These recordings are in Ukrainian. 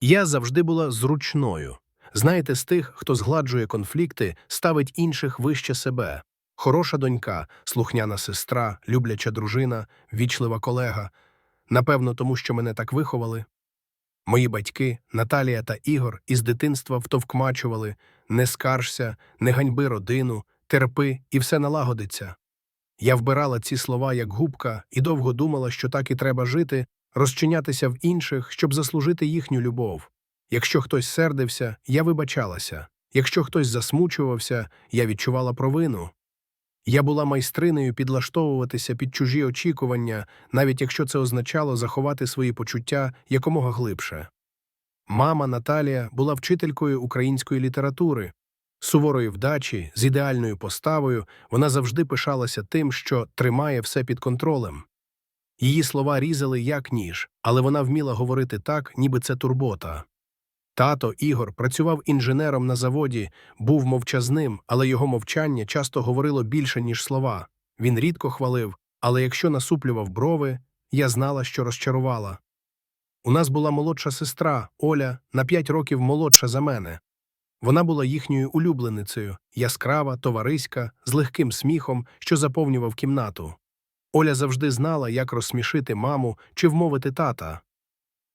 Я завжди була зручною. Знаєте, з тих, хто згладжує конфлікти, ставить інших вище себе. Хороша донька, слухняна сестра, любляча дружина, вічлива колега. Напевно, тому що мене так виховали. Мої батьки, Наталія та Ігор, із дитинства втовкмачували не скаржся, не ганьби родину, терпи, і все налагодиться. Я вбирала ці слова як губка і довго думала, що так і треба жити, розчинятися в інших, щоб заслужити їхню любов. Якщо хтось сердився, я вибачалася. Якщо хтось засмучувався, я відчувала провину. Я була майстринею підлаштовуватися під чужі очікування, навіть якщо це означало заховати свої почуття якомога глибше. Мама Наталія була вчителькою української літератури. Суворої вдачі, з ідеальною поставою, вона завжди пишалася тим, що тримає все під контролем. Її слова різали як ніж, але вона вміла говорити так, ніби це турбота. Тато Ігор працював інженером на заводі, був мовчазним, але його мовчання часто говорило більше, ніж слова. Він рідко хвалив, але якщо насуплював брови, я знала, що розчарувала. У нас була молодша сестра, Оля, на п'ять років молодша за мене. Вона була їхньою улюбленицею, яскрава, товариська, з легким сміхом, що заповнював кімнату. Оля завжди знала, як розсмішити маму чи вмовити тата.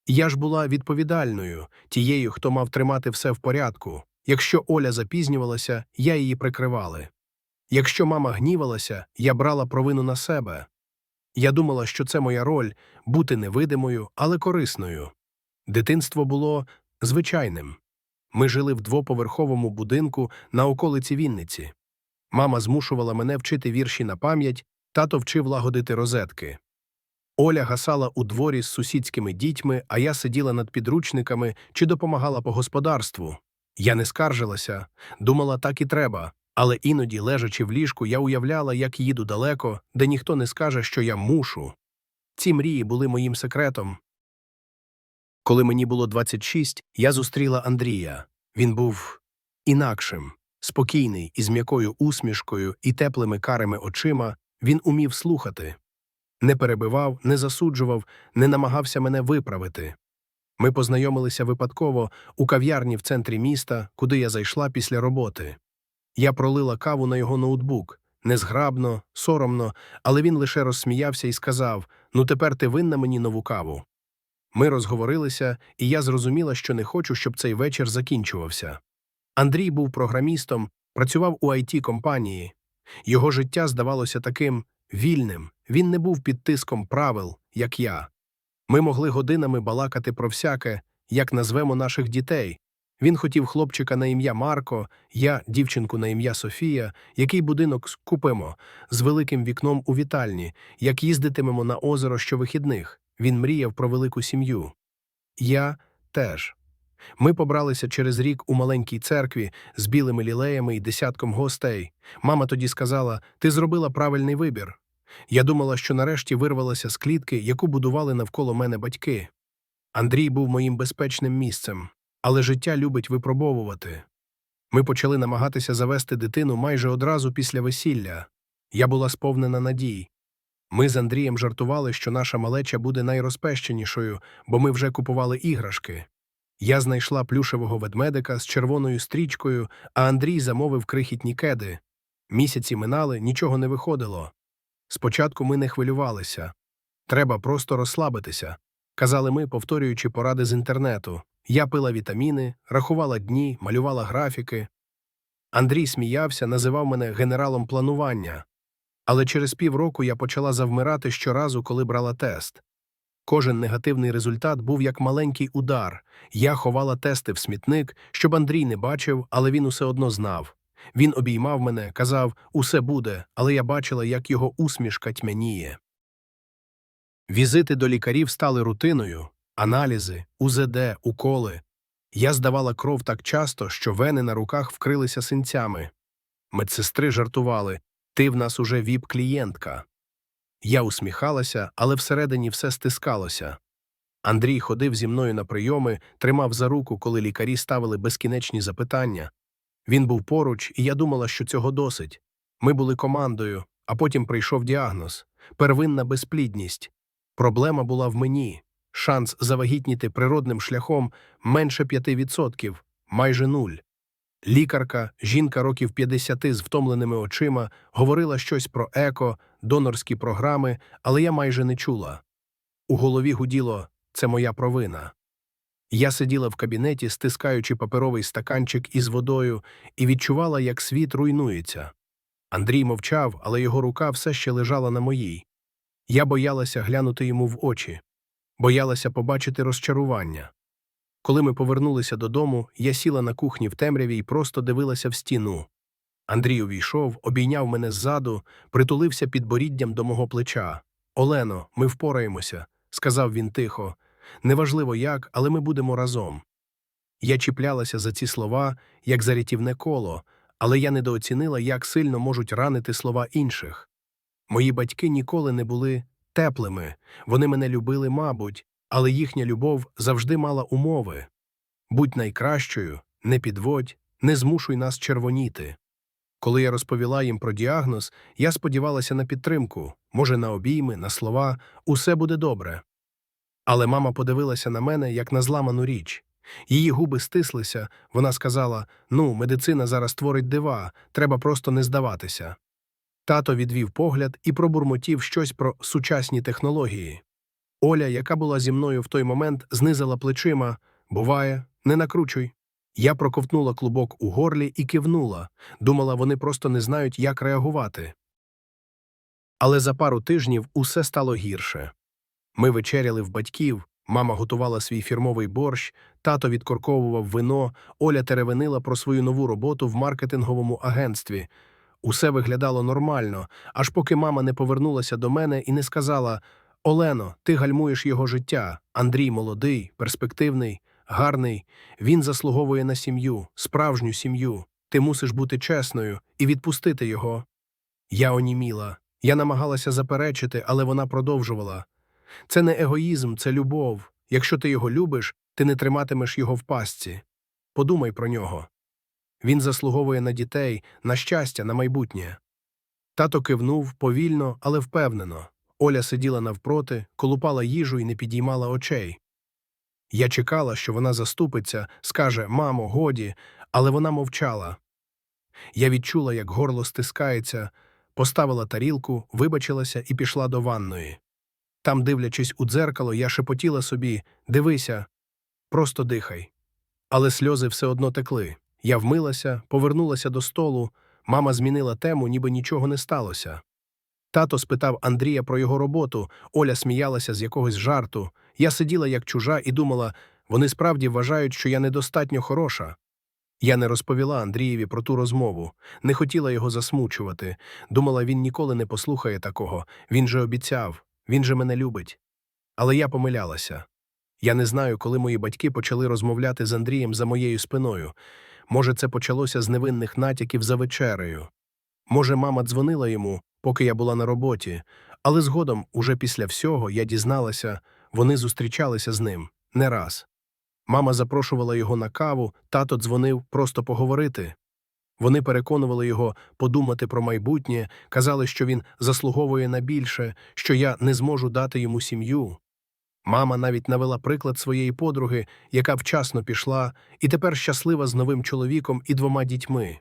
Я ж була відповідальною, тією, хто мав тримати все в порядку. Якщо Оля запізнювалася, я її прикривали. Якщо мама гнівалася, я брала провину на себе. Я думала, що це моя роль бути невидимою, але корисною. Дитинство було звичайним. Ми жили в двоповерховому будинку на околиці Вінниці. Мама змушувала мене вчити вірші на пам'ять, тато вчив лагодити розетки. Оля гасала у дворі з сусідськими дітьми, а я сиділа над підручниками чи допомагала по господарству. Я не скаржилася, думала, так і треба, але іноді, лежачи в ліжку, я уявляла, як їду далеко, де ніхто не скаже, що я мушу. Ці мрії були моїм секретом. Коли мені було 26, я зустріла Андрія. Він був інакшим, спокійний, із м'якою усмішкою і теплими карими очима, він умів слухати. Не перебивав, не засуджував, не намагався мене виправити. Ми познайомилися випадково у кав'ярні в центрі міста, куди я зайшла після роботи. Я пролила каву на його ноутбук, незграбно, соромно, але він лише розсміявся і сказав: Ну, тепер ти винна мені нову каву. Ми розговорилися, і я зрозуміла, що не хочу, щоб цей вечір закінчувався. Андрій був програмістом, працював у it компанії. Його життя здавалося таким вільним, він не був під тиском правил, як я. Ми могли годинами балакати про всяке, як назвемо наших дітей. Він хотів хлопчика на ім'я Марко, я дівчинку на ім'я Софія, який будинок купимо, з великим вікном у вітальні, як їздитимемо на озеро щовихідних. Він мріяв про велику сім'ю. Я теж. Ми побралися через рік у маленькій церкві з білими лілеями і десятком гостей. Мама тоді сказала: Ти зробила правильний вибір. Я думала, що нарешті вирвалася з клітки, яку будували навколо мене батьки. Андрій був моїм безпечним місцем, але життя любить випробовувати. Ми почали намагатися завести дитину майже одразу після весілля. Я була сповнена надій. Ми з Андрієм жартували, що наша малеча буде найрозпещенішою, бо ми вже купували іграшки. Я знайшла плюшевого ведмедика з червоною стрічкою, а Андрій замовив крихітні кеди. Місяці минали, нічого не виходило. Спочатку ми не хвилювалися. Треба просто розслабитися. Казали ми, повторюючи поради з інтернету. Я пила вітаміни, рахувала дні, малювала графіки. Андрій сміявся, називав мене генералом планування. Але через півроку я почала завмирати щоразу, коли брала тест. Кожен негативний результат був як маленький удар. Я ховала тести в смітник, щоб Андрій не бачив, але він усе одно знав. Він обіймав мене, казав усе буде, але я бачила, як його усмішка тьмяніє. Візити до лікарів стали рутиною, аналізи, УЗД, уколи. Я здавала кров так часто, що вени на руках вкрилися синцями. Медсестри жартували ти в нас уже віп-клієнтка. Я усміхалася, але всередині все стискалося. Андрій ходив зі мною на прийоми, тримав за руку, коли лікарі ставили безкінечні запитання. Він був поруч, і я думала, що цього досить. Ми були командою, а потім прийшов діагноз первинна безплідність. Проблема була в мені. шанс завагітніти природним шляхом менше 5%, майже нуль. Лікарка, жінка років 50 з втомленими очима, говорила щось про еко, донорські програми, але я майже не чула. У голові гуділо «це моя провина». Я сиділа в кабінеті, стискаючи паперовий стаканчик із водою, і відчувала, як світ руйнується. Андрій мовчав, але його рука все ще лежала на моїй. Я боялася глянути йому в очі, боялася побачити розчарування. Коли ми повернулися додому, я сіла на кухні в темряві і просто дивилася в стіну. Андрій увійшов, обійняв мене ззаду, притулився під боріддям до мого плеча. Олено, ми впораємося, сказав він тихо. Неважливо як, але ми будемо разом. Я чіплялася за ці слова, як за рятівне коло, але я недооцінила, як сильно можуть ранити слова інших. Мої батьки ніколи не були теплими, вони мене любили, мабуть, але їхня любов завжди мала умови. Будь найкращою, не підводь, не змушуй нас червоніти. Коли я розповіла їм про діагноз, я сподівалася на підтримку, може, на обійми, на слова, усе буде добре. Але мама подивилася на мене, як на зламану річ. Її губи стислися, вона сказала: Ну, медицина зараз творить дива, треба просто не здаватися. Тато відвів погляд і пробурмотів щось про сучасні технології. Оля, яка була зі мною в той момент, знизила плечима Буває, не накручуй. Я проковтнула клубок у горлі і кивнула, думала, вони просто не знають, як реагувати. Але за пару тижнів усе стало гірше. Ми вечеряли в батьків, мама готувала свій фірмовий борщ, тато відкорковував вино, Оля теревенила про свою нову роботу в маркетинговому агентстві. Усе виглядало нормально, аж поки мама не повернулася до мене і не сказала Олено, ти гальмуєш його життя. Андрій молодий, перспективний, гарний. Він заслуговує на сім'ю, справжню сім'ю. Ти мусиш бути чесною і відпустити його. Я оніміла. Я намагалася заперечити, але вона продовжувала. Це не егоїзм, це любов. Якщо ти його любиш, ти не триматимеш його в пастці. Подумай про нього. Він заслуговує на дітей, на щастя, на майбутнє. Тато кивнув повільно, але впевнено. Оля сиділа навпроти, колупала їжу і не підіймала очей. Я чекала, що вона заступиться, скаже Мамо, годі, але вона мовчала. Я відчула, як горло стискається, поставила тарілку, вибачилася і пішла до ванної. Там, дивлячись у дзеркало, я шепотіла собі Дивися, просто дихай. Але сльози все одно текли. Я вмилася, повернулася до столу, мама змінила тему, ніби нічого не сталося. Тато спитав Андрія про його роботу, Оля сміялася з якогось жарту. Я сиділа як чужа і думала, вони справді вважають, що я недостатньо хороша. Я не розповіла Андрієві про ту розмову, не хотіла його засмучувати. Думала, він ніколи не послухає такого, він же обіцяв, він же мене любить. Але я помилялася. Я не знаю, коли мої батьки почали розмовляти з Андрієм за моєю спиною. Може, це почалося з невинних натяків за вечерею. Може, мама дзвонила йому, поки я була на роботі, але згодом, уже після всього, я дізналася, вони зустрічалися з ним не раз. Мама запрошувала його на каву, тато дзвонив просто поговорити. Вони переконували його подумати про майбутнє, казали, що він заслуговує на більше, що я не зможу дати йому сім'ю. Мама навіть навела приклад своєї подруги, яка вчасно пішла, і тепер щаслива з новим чоловіком і двома дітьми.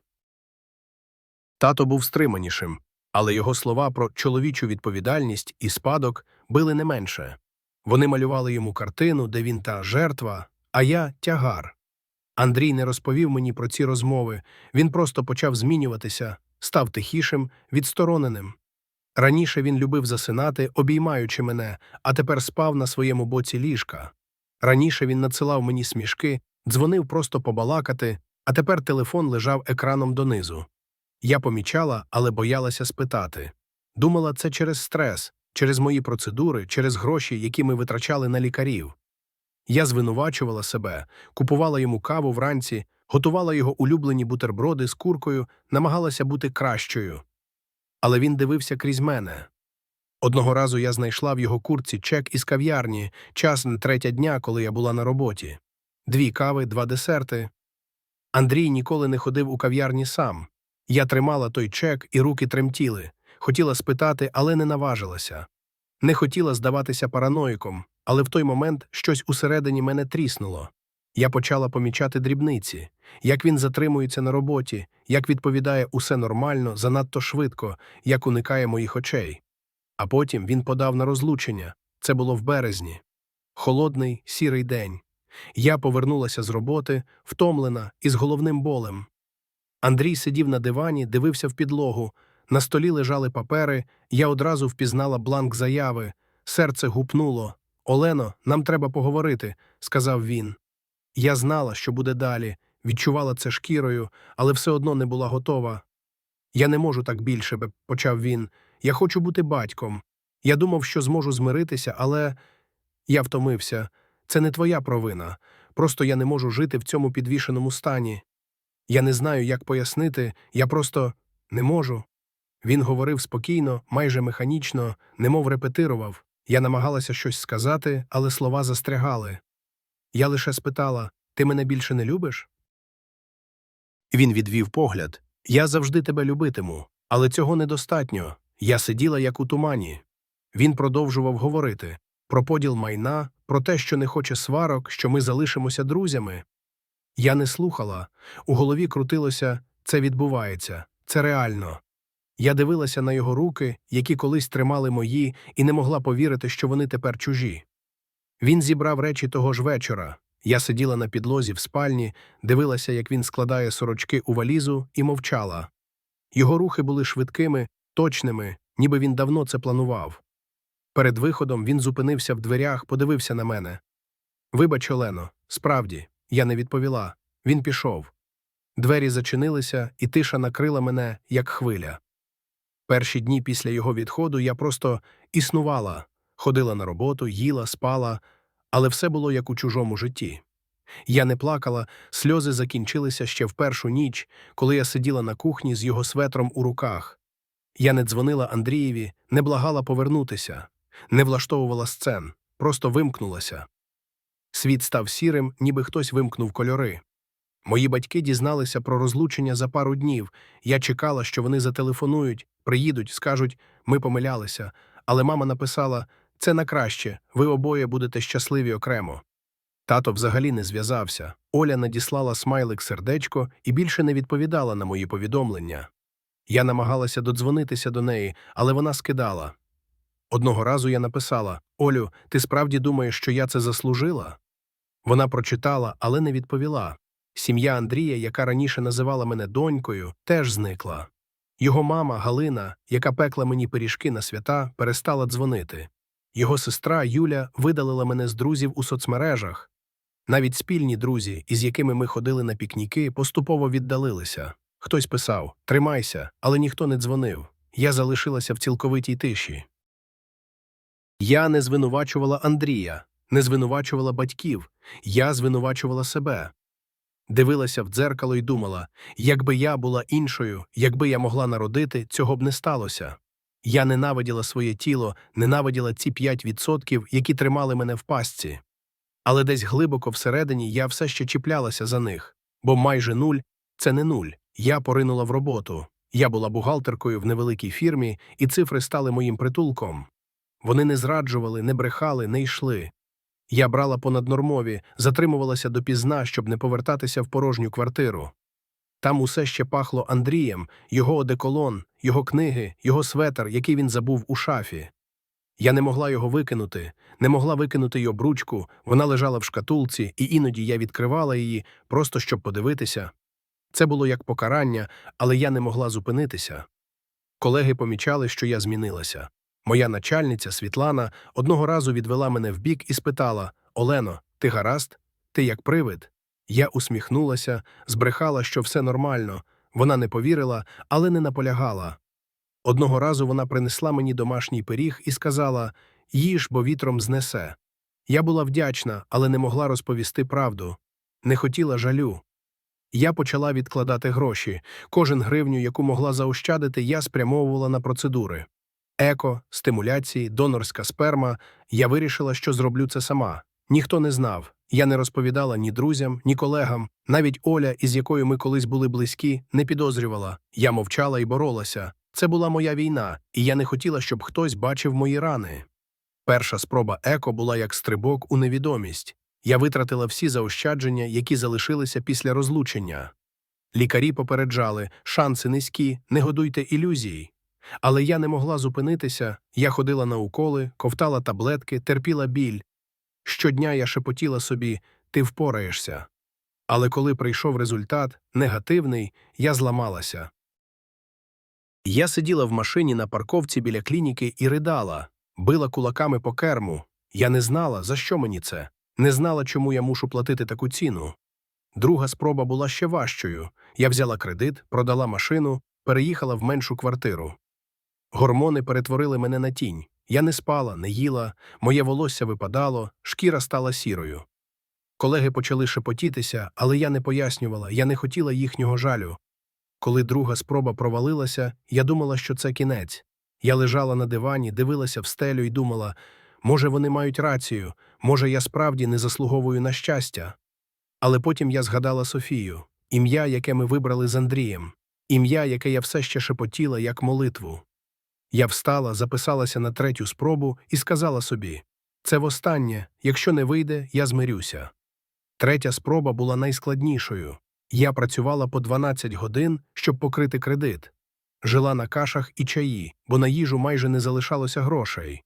Тато був стриманішим, але його слова про чоловічу відповідальність і спадок били не менше. Вони малювали йому картину, де він та жертва, а я тягар. Андрій не розповів мені про ці розмови, він просто почав змінюватися, став тихішим, відстороненим. Раніше він любив засинати, обіймаючи мене, а тепер спав на своєму боці ліжка. Раніше він надсилав мені смішки, дзвонив просто побалакати, а тепер телефон лежав екраном донизу. Я помічала, але боялася спитати. Думала, це через стрес, через мої процедури, через гроші, які ми витрачали на лікарів. Я звинувачувала себе, купувала йому каву вранці, готувала його улюблені бутерброди з куркою, намагалася бути кращою. Але він дивився крізь мене. Одного разу я знайшла в його куртці чек із кав'ярні, час на третя дня, коли я була на роботі. Дві кави, два десерти. Андрій ніколи не ходив у кав'ярні сам. Я тримала той чек, і руки тремтіли. Хотіла спитати, але не наважилася. Не хотіла здаватися параноїком. Але в той момент щось усередині мене тріснуло. Я почала помічати дрібниці, як він затримується на роботі, як відповідає усе нормально, занадто швидко, як уникає моїх очей. А потім він подав на розлучення. Це було в березні. Холодний, сірий день. Я повернулася з роботи, втомлена і з головним болем. Андрій сидів на дивані, дивився в підлогу. На столі лежали папери, я одразу впізнала бланк заяви. Серце гупнуло. Олено, нам треба поговорити, сказав він. Я знала, що буде далі, відчувала це шкірою, але все одно не була готова. Я не можу так більше, почав він. Я хочу бути батьком. Я думав, що зможу змиритися, але я втомився. Це не твоя провина. Просто я не можу жити в цьому підвішеному стані. Я не знаю, як пояснити, я просто не можу. Він говорив спокійно, майже механічно, немов репетирував. Я намагалася щось сказати, але слова застрягали. Я лише спитала Ти мене більше не любиш? Він відвів погляд. Я завжди тебе любитиму, але цього недостатньо. Я сиділа як у тумані. Він продовжував говорити про поділ майна, про те, що не хоче сварок, що ми залишимося друзями. Я не слухала. У голові крутилося це відбувається, це реально. Я дивилася на його руки, які колись тримали мої, і не могла повірити, що вони тепер чужі. Він зібрав речі того ж вечора. Я сиділа на підлозі в спальні, дивилася, як він складає сорочки у валізу, і мовчала. Його рухи були швидкими, точними, ніби він давно це планував. Перед виходом він зупинився в дверях, подивився на мене. Вибач, Олено, справді, я не відповіла. Він пішов. Двері зачинилися, і тиша накрила мене, як хвиля. Перші дні після його відходу я просто існувала, ходила на роботу, їла, спала, але все було як у чужому житті. Я не плакала, сльози закінчилися ще в першу ніч, коли я сиділа на кухні з його светром у руках. Я не дзвонила Андрієві, не благала повернутися, не влаштовувала сцен, просто вимкнулася. Світ став сірим, ніби хтось вимкнув кольори. Мої батьки дізналися про розлучення за пару днів. Я чекала, що вони зателефонують, приїдуть, скажуть ми помилялися. Але мама написала це на краще, ви обоє будете щасливі окремо. Тато взагалі не зв'язався. Оля надіслала смайлик сердечко і більше не відповідала на мої повідомлення. Я намагалася додзвонитися до неї, але вона скидала. Одного разу я написала Олю, ти справді думаєш, що я це заслужила? Вона прочитала, але не відповіла. Сім'я Андрія, яка раніше називала мене донькою, теж зникла. Його мама Галина, яка пекла мені пиріжки на свята, перестала дзвонити. Його сестра Юля видалила мене з друзів у соцмережах. Навіть спільні друзі, із якими ми ходили на пікніки, поступово віддалилися. Хтось писав Тримайся, але ніхто не дзвонив. Я залишилася в цілковитій тиші. Я не звинувачувала Андрія, не звинувачувала батьків, я звинувачувала себе. Дивилася в дзеркало і думала, якби я була іншою, якби я могла народити, цього б не сталося. Я ненавиділа своє тіло, ненавиділа ці 5%, які тримали мене в пастці. Але десь глибоко всередині я все ще чіплялася за них, бо майже нуль це не нуль. Я поринула в роботу. Я була бухгалтеркою в невеликій фірмі, і цифри стали моїм притулком. Вони не зраджували, не брехали, не йшли. Я брала понаднормові, затримувалася допізна, щоб не повертатися в порожню квартиру. Там усе ще пахло Андрієм, його одеколон, його книги, його светер, який він забув у шафі. Я не могла його викинути, не могла викинути й обручку, вона лежала в шкатулці, і іноді я відкривала її, просто щоб подивитися. Це було як покарання, але я не могла зупинитися. Колеги помічали, що я змінилася. Моя начальниця Світлана одного разу відвела мене вбік і спитала Олено, ти гаразд? Ти як привид? Я усміхнулася, збрехала, що все нормально. Вона не повірила, але не наполягала. Одного разу вона принесла мені домашній пиріг і сказала їж, бо вітром знесе. Я була вдячна, але не могла розповісти правду. Не хотіла жалю. Я почала відкладати гроші. Кожен гривню, яку могла заощадити, я спрямовувала на процедури. Еко, стимуляції, донорська сперма. Я вирішила, що зроблю це сама. Ніхто не знав. Я не розповідала ні друзям, ні колегам. Навіть Оля, із якою ми колись були близькі, не підозрювала. Я мовчала і боролася. Це була моя війна, і я не хотіла, щоб хтось бачив мої рани. Перша спроба еко була як стрибок у невідомість. Я витратила всі заощадження, які залишилися після розлучення. Лікарі попереджали, шанси низькі, не годуйте ілюзій. Але я не могла зупинитися, я ходила на уколи, ковтала таблетки, терпіла біль. Щодня я шепотіла собі ти впораєшся. Але коли прийшов результат, негативний, я зламалася. Я сиділа в машині на парковці біля клініки і ридала, била кулаками по керму. Я не знала, за що мені це, не знала, чому я мушу платити таку ціну. Друга спроба була ще важчою. Я взяла кредит, продала машину, переїхала в меншу квартиру. Гормони перетворили мене на тінь. Я не спала, не їла, моє волосся випадало, шкіра стала сірою. Колеги почали шепотітися, але я не пояснювала, я не хотіла їхнього жалю. Коли друга спроба провалилася, я думала, що це кінець. Я лежала на дивані, дивилася в стелю і думала, може, вони мають рацію, може, я справді не заслуговую на щастя. Але потім я згадала Софію, ім'я, яке ми вибрали з Андрієм, ім'я, яке я все ще шепотіла, як молитву. Я встала, записалася на третю спробу і сказала собі це востаннє, якщо не вийде, я змирюся. Третя спроба була найскладнішою. Я працювала по 12 годин, щоб покрити кредит. Жила на кашах і чаї, бо на їжу майже не залишалося грошей.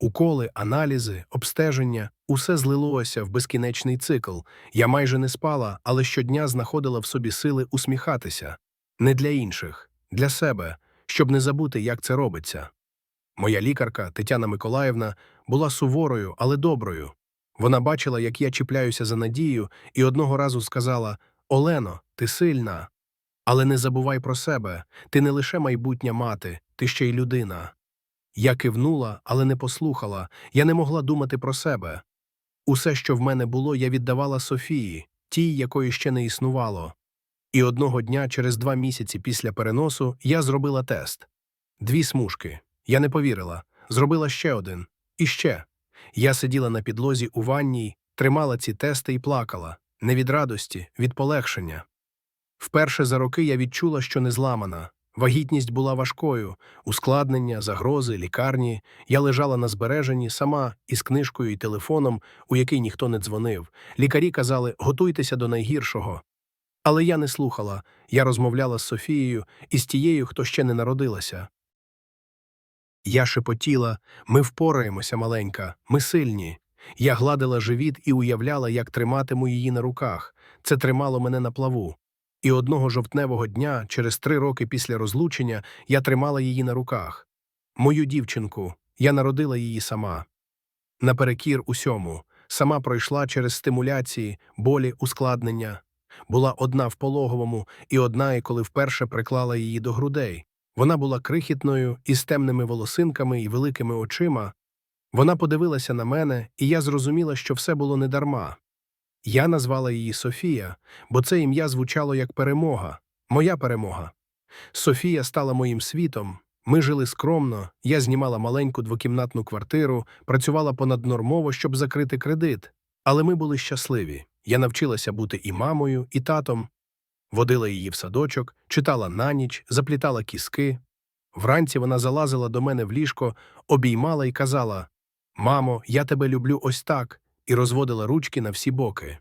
Уколи, аналізи, обстеження усе злилося в безкінечний цикл. Я майже не спала, але щодня знаходила в собі сили усміхатися не для інших, для себе, щоб не забути, як це робиться. Моя лікарка Тетяна Миколаївна була суворою, але доброю. Вона бачила, як я чіпляюся за надію, і одного разу сказала Олено, ти сильна. Але не забувай про себе ти не лише майбутня мати, ти ще й людина. Я кивнула, але не послухала, я не могла думати про себе. Усе, що в мене було, я віддавала Софії, тій, якої ще не існувало. І одного дня, через два місяці після переносу, я зробила тест. Дві смужки. Я не повірила. Зробила ще один. І ще. Я сиділа на підлозі у ванній, тримала ці тести і плакала. Не від радості, від полегшення. Вперше за роки я відчула, що не зламана. Вагітність була важкою, ускладнення, загрози, лікарні. Я лежала на збереженні сама із книжкою і телефоном, у який ніхто не дзвонив. Лікарі казали готуйтеся до найгіршого. Але я не слухала, я розмовляла з Софією і з тією, хто ще не народилася. Я шепотіла ми впораємося, маленька, ми сильні. Я гладила живіт і уявляла, як триматиму її на руках. Це тримало мене на плаву. І одного жовтневого дня, через три роки після розлучення, я тримала її на руках. Мою дівчинку, я народила її сама. Наперекір усьому, сама пройшла через стимуляції, болі, ускладнення. Була одна в пологовому і одна, і коли вперше приклала її до грудей. Вона була крихітною, із темними волосинками і великими очима. Вона подивилася на мене, і я зрозуміла, що все було недарма. Я назвала її Софія, бо це ім'я звучало як перемога, моя перемога. Софія стала моїм світом. Ми жили скромно, я знімала маленьку двокімнатну квартиру, працювала понаднормово, щоб закрити кредит. Але ми були щасливі. Я навчилася бути і мамою, і татом, водила її в садочок, читала на ніч, заплітала кіски. Вранці вона залазила до мене в ліжко, обіймала і казала Мамо, я тебе люблю ось так, і розводила ручки на всі боки.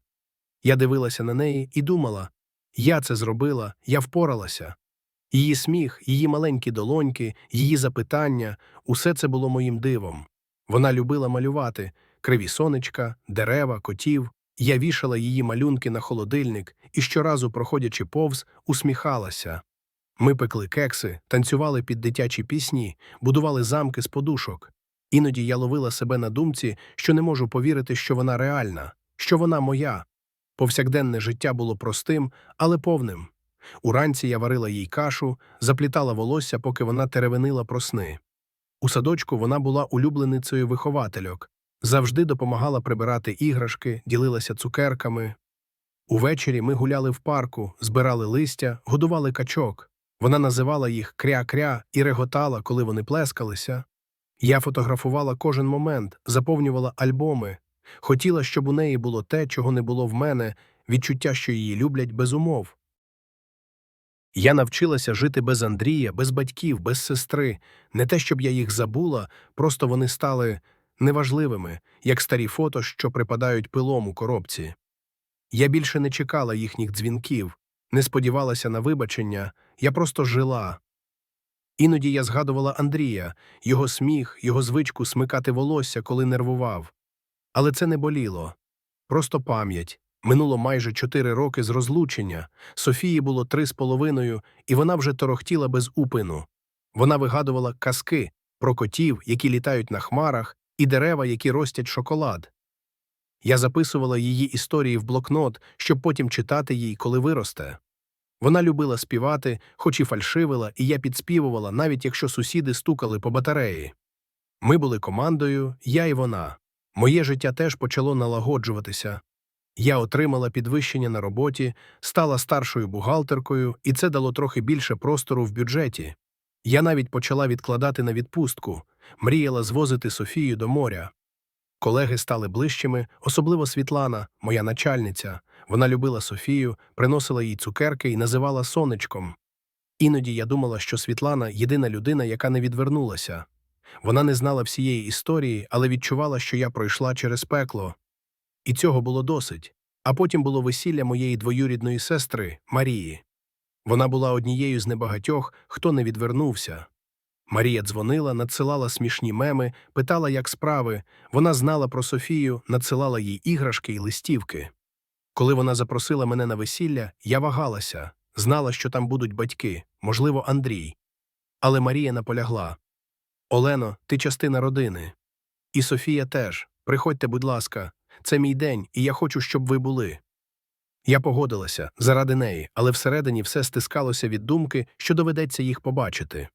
Я дивилася на неї і думала я це зробила, я впоралася. Її сміх, її маленькі долоньки, її запитання усе це було моїм дивом. Вона любила малювати криві сонечка, дерева, котів. Я вішала її малюнки на холодильник і щоразу, проходячи повз, усміхалася. Ми пекли кекси, танцювали під дитячі пісні, будували замки з подушок. Іноді я ловила себе на думці, що не можу повірити, що вона реальна, що вона моя. Повсякденне життя було простим, але повним. Уранці я варила їй кашу, заплітала волосся, поки вона теревенила про сни. У садочку вона була улюбленицею виховательок, завжди допомагала прибирати іграшки, ділилася цукерками. Увечері ми гуляли в парку, збирали листя, годували качок. Вона називала їх кря-кря і реготала, коли вони плескалися. Я фотографувала кожен момент, заповнювала альбоми, хотіла, щоб у неї було те, чого не було в мене, відчуття, що її люблять без умов. Я навчилася жити без Андрія, без батьків, без сестри, не те, щоб я їх забула, просто вони стали неважливими, як старі фото, що припадають пилом у коробці. Я більше не чекала їхніх дзвінків, не сподівалася на вибачення, я просто жила. Іноді я згадувала Андрія, його сміх, його звичку смикати волосся, коли нервував. Але це не боліло. Просто пам'ять. Минуло майже чотири роки з розлучення. Софії було три з половиною, і вона вже торохтіла без упину. Вона вигадувала казки про котів, які літають на хмарах, і дерева, які ростять шоколад. Я записувала її історії в блокнот, щоб потім читати їй, коли виросте. Вона любила співати, хоч і фальшивила, і я підспівувала, навіть якщо сусіди стукали по батареї. Ми були командою, я і вона. Моє життя теж почало налагоджуватися. Я отримала підвищення на роботі, стала старшою бухгалтеркою, і це дало трохи більше простору в бюджеті. Я навіть почала відкладати на відпустку, мріяла звозити Софію до моря. Колеги стали ближчими, особливо Світлана, моя начальниця. Вона любила Софію, приносила їй цукерки і називала сонечком. Іноді я думала, що Світлана єдина людина, яка не відвернулася. Вона не знала всієї історії, але відчувала, що я пройшла через пекло. І цього було досить. А потім було весілля моєї двоюрідної сестри Марії. Вона була однією з небагатьох, хто не відвернувся. Марія дзвонила, надсилала смішні меми, питала, як справи. Вона знала про Софію, надсилала їй іграшки і листівки. Коли вона запросила мене на весілля, я вагалася, знала, що там будуть батьки, можливо, Андрій. Але Марія наполягла Олено, ти частина родини. І Софія теж. Приходьте, будь ласка, це мій день, і я хочу, щоб ви були. Я погодилася заради неї, але всередині все стискалося від думки, що доведеться їх побачити.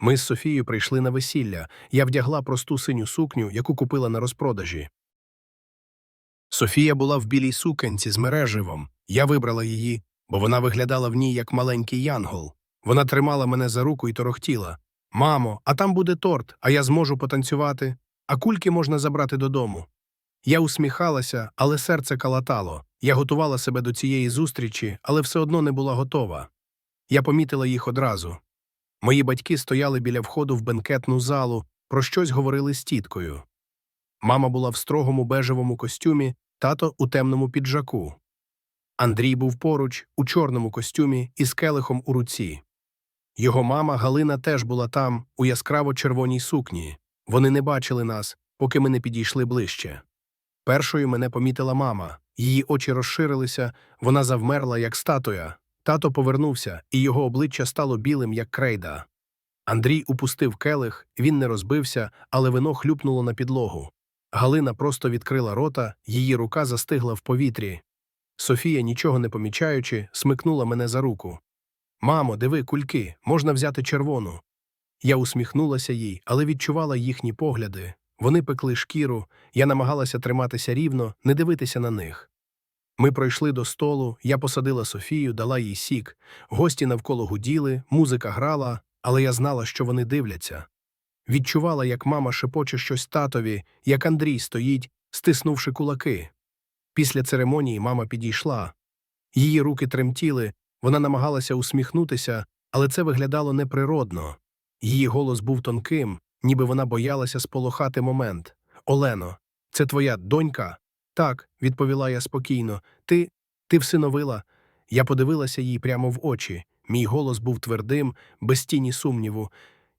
Ми з Софією прийшли на весілля. Я вдягла просту синю сукню, яку купила на розпродажі. Софія була в білій сукенці з мереживом. Я вибрала її, бо вона виглядала в ній як маленький янгол. Вона тримала мене за руку і торохтіла. Мамо, а там буде торт, а я зможу потанцювати, а кульки можна забрати додому. Я усміхалася, але серце калатало. Я готувала себе до цієї зустрічі, але все одно не була готова. Я помітила їх одразу. Мої батьки стояли біля входу в бенкетну залу, про щось говорили з тіткою. Мама була в строгому бежевому костюмі, тато у темному піджаку. Андрій був поруч, у чорному костюмі і з келихом у руці. Його мама Галина теж була там, у яскраво червоній сукні. Вони не бачили нас, поки ми не підійшли ближче. Першою мене помітила мама. Її очі розширилися, вона завмерла, як статуя. Тато повернувся, і його обличчя стало білим, як крейда. Андрій упустив келих, він не розбився, але вино хлюпнуло на підлогу. Галина просто відкрила рота, її рука застигла в повітрі. Софія, нічого не помічаючи, смикнула мене за руку. Мамо, диви, кульки, можна взяти червону. Я усміхнулася їй, але відчувала їхні погляди. Вони пекли шкіру, я намагалася триматися рівно, не дивитися на них. Ми пройшли до столу, я посадила Софію, дала їй сік, гості навколо гуділи, музика грала, але я знала, що вони дивляться. Відчувала, як мама шепоче щось татові, як Андрій стоїть, стиснувши кулаки. Після церемонії мама підійшла. Її руки тремтіли, вона намагалася усміхнутися, але це виглядало неприродно. Її голос був тонким, ніби вона боялася сполохати момент. Олено, це твоя донька? Так, відповіла я спокійно. Ти ти всиновила. Я подивилася їй прямо в очі. Мій голос був твердим, без тіні сумніву.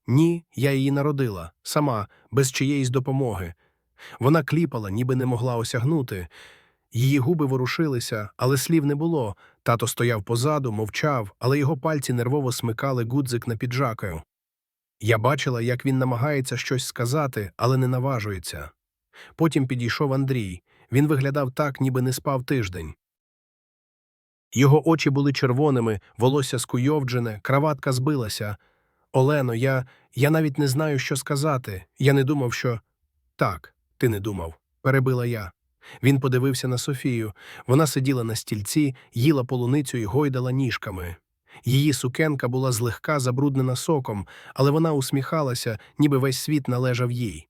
Ні, я її народила, сама, без чиєїсь допомоги. Вона кліпала, ніби не могла осягнути. Її губи ворушилися, але слів не було. Тато стояв позаду, мовчав, але його пальці нервово смикали гудзик на піджакою. Я бачила, як він намагається щось сказати, але не наважується. Потім підійшов Андрій. Він виглядав так, ніби не спав тиждень. Його очі були червоними, волосся скуйовджене, краватка збилася. Олено, я я навіть не знаю, що сказати. Я не думав, що. Так, ти не думав, перебила я. Він подивився на Софію. Вона сиділа на стільці, їла полуницю і гойдала ніжками. Її сукенка була злегка забруднена соком, але вона усміхалася, ніби весь світ належав їй.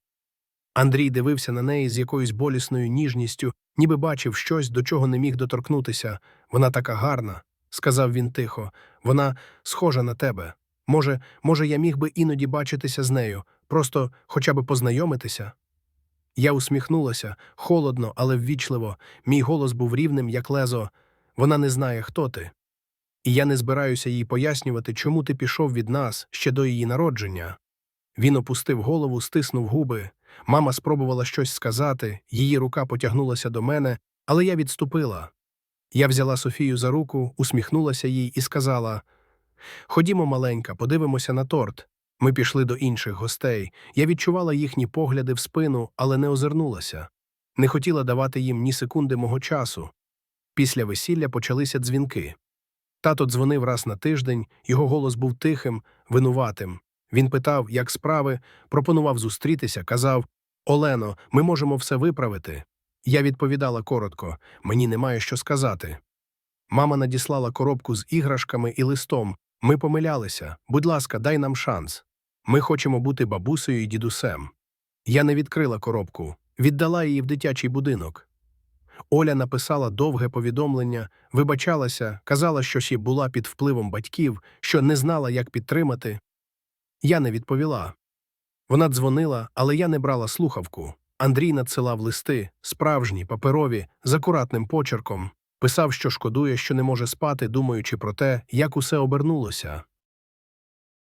Андрій дивився на неї з якоюсь болісною ніжністю, ніби бачив щось, до чого не міг доторкнутися. Вона така гарна, сказав він тихо. Вона схожа на тебе. Може, може, я міг би іноді бачитися з нею, просто хоча б познайомитися? Я усміхнулася, холодно, але ввічливо. Мій голос був рівним, як лезо. Вона не знає, хто ти. І я не збираюся їй пояснювати, чому ти пішов від нас ще до її народження. Він опустив голову, стиснув губи. Мама спробувала щось сказати, її рука потягнулася до мене, але я відступила. Я взяла Софію за руку, усміхнулася їй і сказала: Ходімо, маленька, подивимося на торт. Ми пішли до інших гостей. Я відчувала їхні погляди в спину, але не озирнулася. Не хотіла давати їм ні секунди мого часу. Після весілля почалися дзвінки. Тато дзвонив раз на тиждень, його голос був тихим, винуватим. Він питав, як справи, пропонував зустрітися, казав Олено, ми можемо все виправити. Я відповідала коротко мені немає що сказати. Мама надіслала коробку з іграшками і листом. Ми помилялися. Будь ласка, дай нам шанс. Ми хочемо бути бабусею і дідусем. Я не відкрила коробку, віддала її в дитячий будинок. Оля написала довге повідомлення, вибачалася, казала, що ще була під впливом батьків, що не знала, як підтримати. Я не відповіла. Вона дзвонила, але я не брала слухавку. Андрій надсилав листи, справжні, паперові, з акуратним почерком. Писав, що шкодує, що не може спати, думаючи про те, як усе обернулося.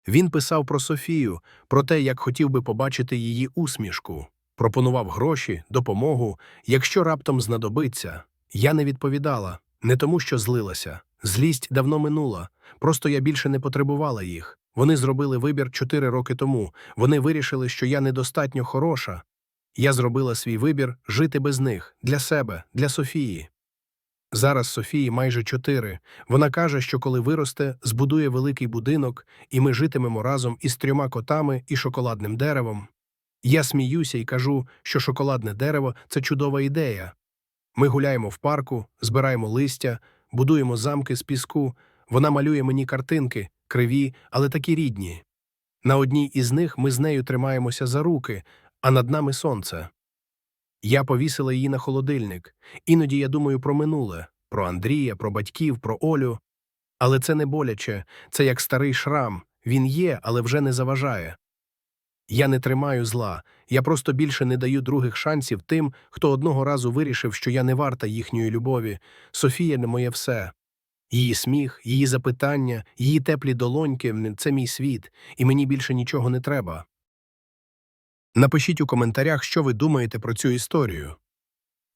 Він писав про Софію, про те, як хотів би побачити її усмішку, пропонував гроші, допомогу, якщо раптом знадобиться. Я не відповідала, не тому, що злилася. Злість давно минула, просто я більше не потребувала їх. Вони зробили вибір чотири роки тому. Вони вирішили, що я недостатньо хороша. Я зробила свій вибір жити без них, для себе, для Софії. Зараз Софії майже чотири. Вона каже, що коли виросте, збудує великий будинок, і ми житимемо разом із трьома котами і шоколадним деревом. Я сміюся і кажу, що шоколадне дерево це чудова ідея. Ми гуляємо в парку, збираємо листя, будуємо замки з піску. Вона малює мені картинки, криві, але такі рідні. На одній із них ми з нею тримаємося за руки, а над нами сонце. Я повісила її на холодильник. Іноді я думаю про минуле, про Андрія, про батьків, про Олю. Але це не боляче, це як старий шрам. Він є, але вже не заважає. Я не тримаю зла, я просто більше не даю других шансів тим, хто одного разу вирішив, що я не варта їхньої любові. Софія не моє все. Її сміх, її запитання, її теплі долоньки це мій світ, і мені більше нічого не треба. Напишіть у коментарях, що ви думаєте про цю історію.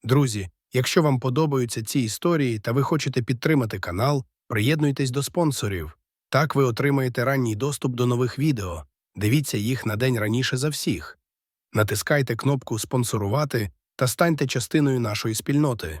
Друзі, якщо вам подобаються ці історії та ви хочете підтримати канал, приєднуйтесь до спонсорів. Так ви отримаєте ранній доступ до нових відео. Дивіться їх на день раніше за всіх. Натискайте кнопку Спонсорувати та станьте частиною нашої спільноти.